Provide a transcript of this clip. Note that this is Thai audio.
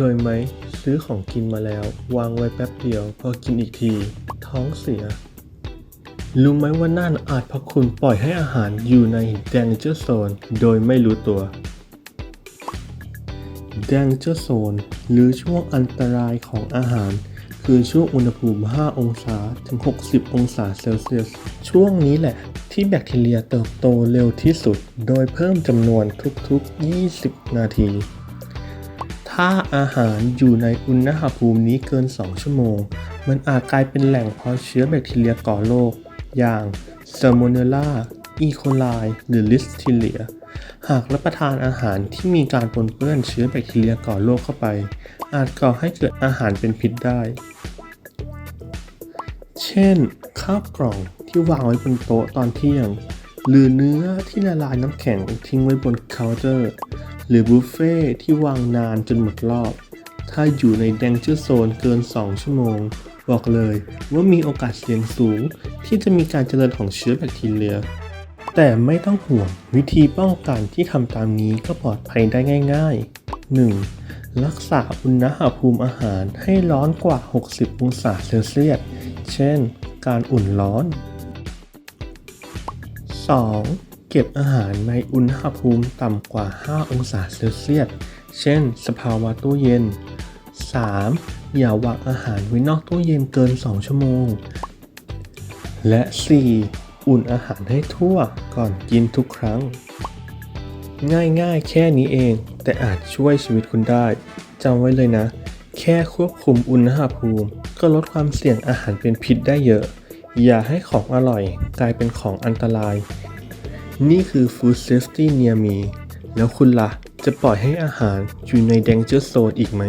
เคยไหม ซื้อของกินมาแล้ว วางไว้แป๊บเดียว พอกินอีกที ท้องเสีย รู้ไหมว่านั่นอาจเพราะคุณปล่อยให้อาหารอยู่ใน danger zone โดยไม่รู้ตัว danger zone หรือช่วงอันตรายของอาหาร คือช่วงอุณหภูมิ 5 องศาถึง 60 องศาเซลเซียส ช่วงนี้แหละ ที่แบคทีเรียเติบโตเร็วที่สุด โดยเพิ่มจำนวนทุกๆ 20 นาที ถ้าอาหารอยู่ในอุณหภูมินี้เกิน 2 ชั่วโมง มันอาจกลายเป็นแหล่งเพาะเชื้อแบคทีเรียก่อโรค อย่าง Salmonella E. coli หรือ Listeria หากรับประทานอาหารที่มีการปนเปื้อนเชื้อแบคทีเรียก่อโรคเข้าไป อาจก่อให้เกิดอาหารเป็นพิษได้ เช่น ข้าวกล่องที่วางไว้บนโต๊ะตอนเที่ยง หรือเนื้อที่ละลายน้ำแข็งทิ้งไว้บนเคาน์เตอร์ หรือบุฟเฟ่ที่วางนานจนหมดรอบ ถ้าอยู่ใน danger zone เกิน 2 ชั่วโมง บอกเลยว่ามีโอกาสเสี่ยงสูง ที่จะมีการเจริญของเชื้อแบคทีเรีย แต่ไม่ต้องห่วงวิธีป้องกันที่ทำตามนี้ก็ปลอดภัยได้ง่าย ๆ 1. รักษาอุณหภูมิอาหารให้ร้อนกว่า 60 องศาเซลเซียส เช่น การอุ่นร้อน 2. เก็บอาหารในอุณหภูมิต่ำกว่า 5 องศาเซลเซียส เช่น สภาวะตู้เย็น 3. อย่าวางอาหารไว้นอกตู้เย็นเกิน 2 ชั่วโมง และ 4. อุ่นอาหารให้ทั่วก่อนกินทุกครั้ง ง่ายๆ แค่นี้เอง แต่อาจช่วยชีวิตคุณได้จำไว้เลยนะ แค่ควบคุมอุณหภูมิ ก็ลดความเสี่ยงอาหารเป็นพิษได้เยอะ อย่าให้ของอร่อย กลายเป็นของอันตราย นี่คือ Food Safety Near Me แล้วคุณล่ะ จะปล่อยให้อาหารอยู่ใน Danger Zone อีกไหม